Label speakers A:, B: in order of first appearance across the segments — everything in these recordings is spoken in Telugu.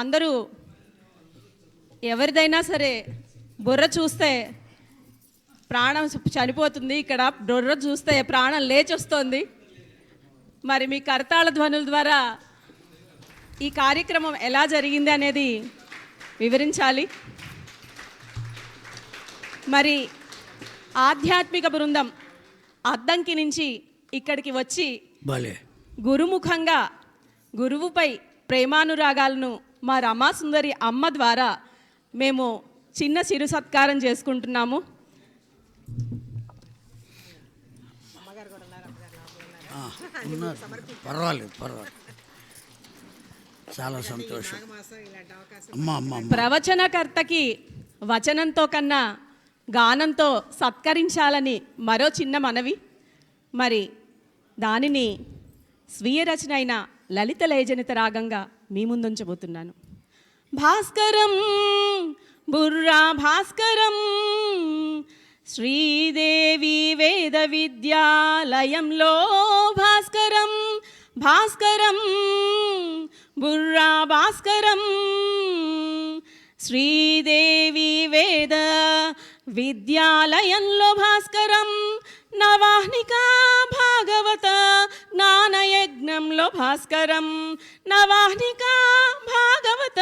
A: అందరూ ఎవరిదైనా సరే బుర్ర చూస్తే ప్రాణం చనిపోతుంది. ఇక్కడ బుర్ర చూస్తే ప్రాణం లేచొస్తోంది. మరి మీ కరతాళ ధ్వనుల ద్వారా ఈ కార్యక్రమం ఎలా జరిగింది అనేది వివరించాలి. మరి ఆధ్యాత్మిక బృందం అద్దంకి నుంచి ఇక్కడికి వచ్చి గురుముఖంగా గురువుపై ప్రేమానురాగాలను మా రమాసుందరి అమ్మ ద్వారా మేము చిన్న చిరు సత్కారం చేసుకుంటున్నాము.
B: ఉన్నారు. పర్వాలేదు పర్వాలేదు. చాలా సంతోషం.
A: ప్రవచనకర్తకి వచనంతో కన్నా గానంతో సత్కరించాలని మరో చిన్న మనవి. మరి దానిని స్వీయ రచన అయిన లలిత లయజనిత రాగంగా మీ ముందుంచబోతున్నాను. భాస్కరం బుర్రా భాస్కరం శ్రీదేవి వేద విద్యాలయంలో భాస్కరం భాస్కరం బుర్రా భాస్కరం శ్రీదేవి వేద విద్యాలయంలో భాస్కరం నవాహ్నిక భాగవత జ్ఞానయజ్ఞంలో భాస్కరం నవాహ్నిక భాగవత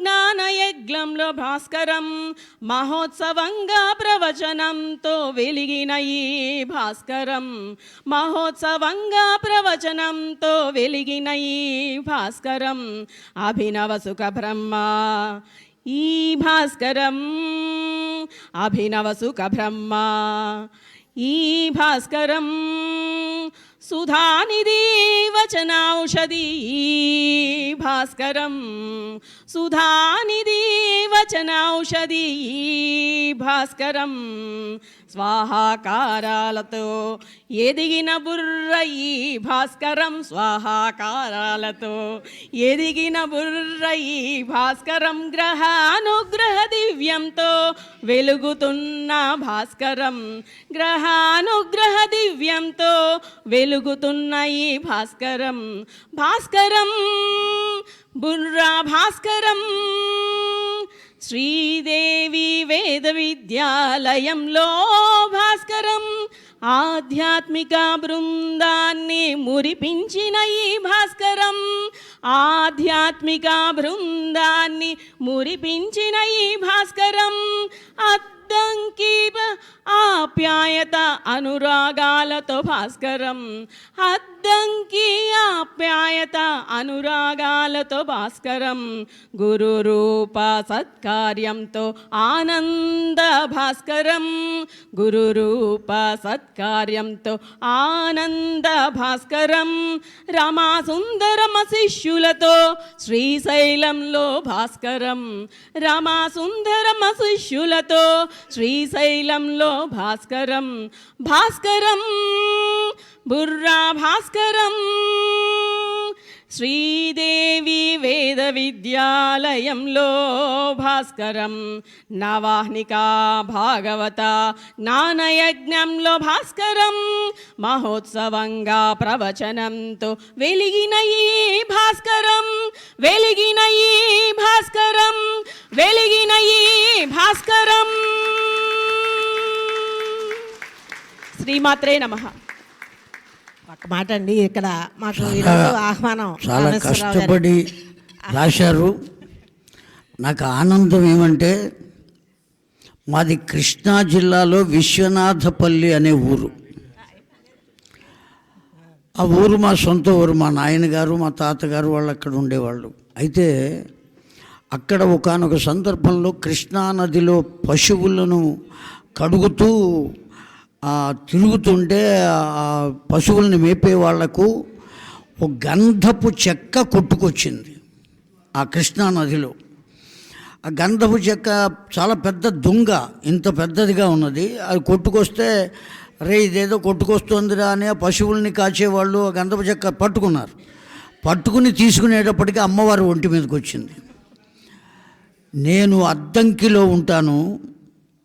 A: జ్ఞానయజ్ఞంలో భాస్కరం మహోత్సవంగా ప్రవచనంతో వెలిగిన ఈ భాస్కరం మహోత్సవంగా ప్రవచనంతో వెలిగిన ఈ భాస్కరం అభినవ సుఖ బ్రహ్మ. ఈ భాస్కరం అభినవ సుఖ బ్రహ్మ. ఈ భాస్కరం సుధానిధి వచనౌషధి ఈ భాస్కరం సుధానిధి వచనౌషధి ఈ భాస్కరం స్వాహాకారాలతో ఎదిగిన బుర్ర ఈ భాస్కరం స్వాహాకారాలతో ఎదిగిన బుర్ర ఈ భాస్కరం గ్రహానుగ్రహ దివ్యంతో వెలుగుతున్న భాస్కరం గ్రహానుగ్రహ దివ్యంతో వెలుగుతున్న ఈ భాస్కరం భాస్కరం బుర్రా భాస్కరం శ్రీదేవి వేద విద్యాలయంలో భాస్కరం ఆధ్యాత్మిక బృందాన్ని మురిపించిన ఈ భాస్కరం ఆధ్యాత్మిక బృందాన్ని మురిపించిన ఈ భాస్కరం. అద్దంకి బ- ఆప్యాయత అనురాగాలతో భాస్కరం అద్దంకి ఆప్యాయత అనురాగాలతో భాస్కరం గురు రూప సత్కార్యంతో ఆనంద భాస్కరం గురు రూప సత్కార్యంతో ఆనంద భాస్కరం రమా సుందరమ శిష్యులతో శ్రీశైలంలో భాస్కరం రమా సుందరమ శిష్యులతో శ్రీశైలంలో భాస్కరం భాస్కరం బుర్రా భాస్కరం. శ్రీదేవి వేద విద్యాలయంలో భాస్కరం నవాహ్నిక భాగవత నానయజ్ఞంలో భాస్కరం మహోత్సవంగా ప్రవచనంతో వెలిగిన ఈ భాస్కరం వెలిగిన ఈ భాస్కరం వెలిగిన ఈ భాస్కరం. శ్రీమాత్రే నమః.
C: ఒక మాట అండి ఇక్కడ మాకు ఆహ్వానం
B: చాలా. కష్టపడి రాశారు. నాకు ఆనందం ఏమంటే మాది కృష్ణా జిల్లాలో విశ్వనాథపల్లి అనే ఊరు. ఆ ఊరు మా సొంత ఊరు మా నాయనగారు మా తాతగారు వాళ్ళు అక్కడ ఉండేవాళ్ళు. అయితే అక్కడ ఒకానొక సందర్భంలో కృష్ణా నదిలో పశువులను కడుగుతూ తిరుగుతుంటే ఆ పశువుల్ని మేపే వాళ్ళకు ఒక గంధపు చెక్క కొట్టుకొచ్చింది ఆ కృష్ణా నదిలో. ఆ గంధపు చెక్క చాలా పెద్ద దుంగ ఇంత పెద్దదిగా ఉన్నది. అది కొట్టుకొస్తే రే ఇదేదో కొట్టుకొస్తుందిరా అని ఆ పశువుల్ని కాచేవాళ్ళు ఆ గంధపు చెక్క పట్టుకున్నారు. పట్టుకుని తీసుకునేటప్పటికీ అమ్మవారు ఒంటి మీదకి వచ్చింది. నేను అద్దంకిలో ఉంటాను.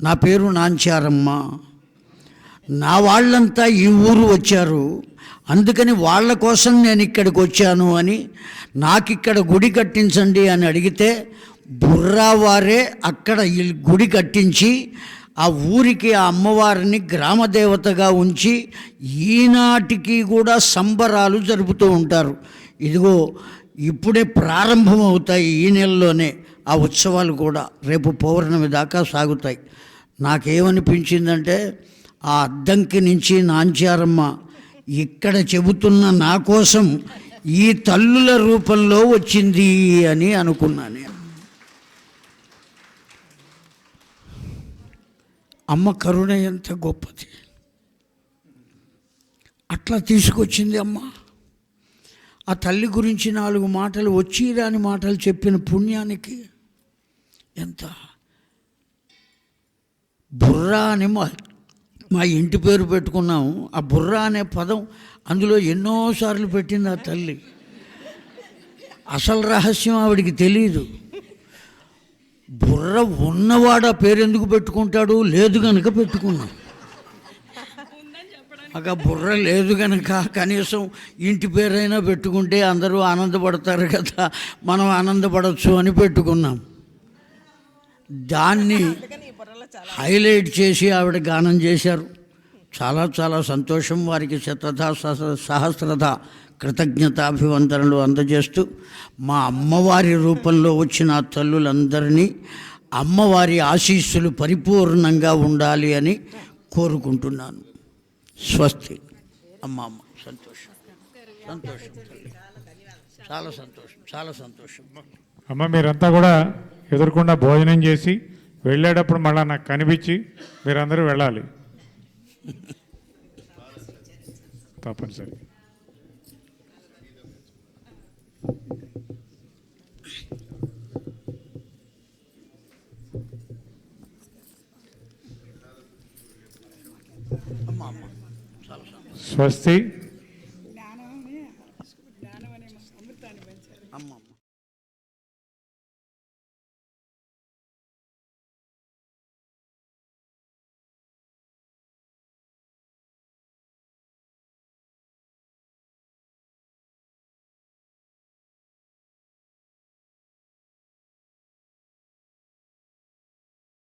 B: నా పేరు నాంచారమ్మ. నా వాళ్ళంతా ఈ ఊరు వచ్చారు. అందుకని వాళ్ళ కోసం నేను ఇక్కడికి వచ్చాను అని నాకు ఇక్కడ గుడి కట్టించండి అని అడిగితే బుర్రావారే అక్కడ గుడి కట్టించి ఆ ఊరికి ఆ అమ్మవారిని గ్రామదేవతగా ఉంచి ఈనాటికి కూడా సంబరాలు జరుపుతూ ఉంటారు. ఇదిగో ఇప్పుడే ప్రారంభమవుతాయి ఈ నెలలోనే. ఆ ఉత్సవాలు కూడా రేపు పౌర్ణమి దాకా సాగుతాయి. నాకేమనిపించిందంటే ఆ అద్దంకి నుంచి నాంచారమ్మ ఇక్కడ చెబుతున్న నా కోసం ఈ తల్లుల రూపంలో వచ్చింది అని అనుకున్నాను నేను. అమ్మ కరుణ ఎంత గొప్పది అట్లా తీసుకొచ్చింది అమ్మ ఆ తల్లి గురించి నాలుగు మాటలు వచ్చి రాని మాటలు చెప్పిన పుణ్యానికి ఎంత బుర్రా అని మా ఇంటి పేరు పెట్టుకున్నాము ఆ బుర్రా అనే పదం అందులో ఎన్నోసార్లు పెట్టింది ఆ తల్లి. అసలు రహస్యం ఆవిడికి తెలియదు బుర్ర ఉన్నవాడు ఆ పేరెందుకు పెట్టుకుంటాడు? లేదు కనుక పెట్టుకున్నాం. మాకు బుర్ర లేదు కనుక కనీసం ఇంటి పేరైనా పెట్టుకుంటే అందరూ ఆనందపడతారు కదా మనం ఆనందపడవచ్చు అని పెట్టుకున్నాం. దాన్ని హైలైట్ చేసి ఆవిడ గానం చేశారు. చాలా చాలా సంతోషం వారికి. శతధ సహ- సహస్రధ కృతజ్ఞతాభివందనలు అందజేస్తూ మా అమ్మవారి రూపంలో వచ్చిన తల్లులందరినీ అమ్మవారి ఆశీస్సులు పరిపూర్ణంగా ఉండాలి అని కోరుకుంటున్నాను. స్వస్తి. అమ్మ అమ్మ సంతోషం. సంతోషం తల్లి. చాలా సంతోషం చాలా సంతోషం.
D: అమ్మ మీరంతా కూడా ఎదురుకుండా భోజనం చేసి వెళ్ళేటప్పుడు మళ్ళీ నాకు కనిపించి మీరందరూ వెళ్ళాలి. తప్పనిసరి. స్వస్తి.